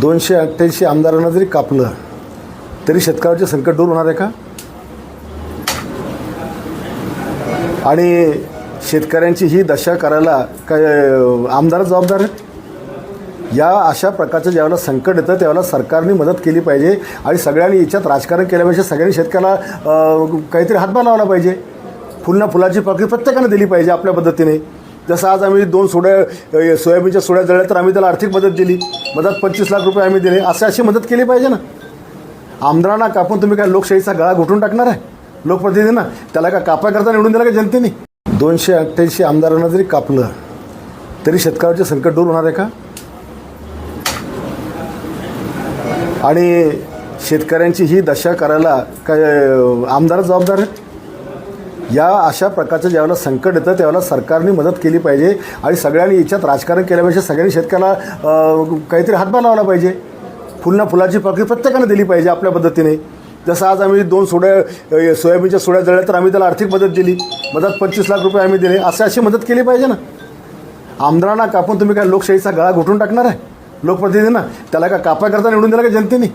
दोनशे अठ्ठ्याऐंशी आमदारांना जरी कापलं तरी शेतकऱ्याचे संकट दूर होणार आहे का? आणि शेतकऱ्यांची ही दशा करायला काय आमदार जबाबदार आहेत? या अशा प्रकारचं ज्यावेळेला संकट येतं त्यावेळेला सरकारने मदत केली पाहिजे आणि सगळ्यांनी याच्यात राजकारण केल्यापेक्षा सगळ्यांनी शेतकऱ्याला काहीतरी हातभार लावला पाहिजे. फुलना फुलाची पाकळी प्रत्येकाने दिली पाहिजे आपल्या पद्धतीने. जसं आज आम्ही दोन सोड्या सोयाबीनच्या सोड्या जळल्या तर आम्ही त्याला आर्थिक मदत दिली. मदत पंचवीस लाख रुपये आम्ही दिले. असं अशी मदत केली पाहिजे ना. आमदारांना कापून तुम्ही काय लोकशाहीचा गळा घुटून टाकणार आहे? लोकप्रतिनिधींना त्याला का कापायकरता निवडून दिला का जनतेने? दोनशे अठ्ठ्याऐंशी आमदारांना जरी कापलं तरी शेतकऱ्याचे संकट दूर होणार आहे का? आणि शेतकऱ्यांची ही दशा करायला काय आमदारच जबाबदार आहेत या अशा प्रकारचं ज्यावेळेला संकट येतं त्यावेळेला सरकारने मदत केली पाहिजे आणि सगळ्यांनी याच्यात राजकारण केल्यापेक्षा सगळ्यांनी शेतकऱ्याला काहीतरी हातभार लावला पाहिजे. फुलना फुलाची पाकळी प्रत्येकाने दिली पाहिजे आपल्या पद्धतीने. जसं आज आम्ही दोन सोड्या सोयाबीनच्या सोड्या जळल्या तर आम्ही त्याला आर्थिक मदत दिली. मदत पंचवीस लाख रुपये आम्ही दिले. असं अशी मदत केली पाहिजे ना. आमदारांना कापून तुम्ही काय लोकशाहीचा गळा घुटून टाकणार आहे? लोकप्रतिनिधींना? त्याला का कापायकरता निवडून दिला का जनतेने?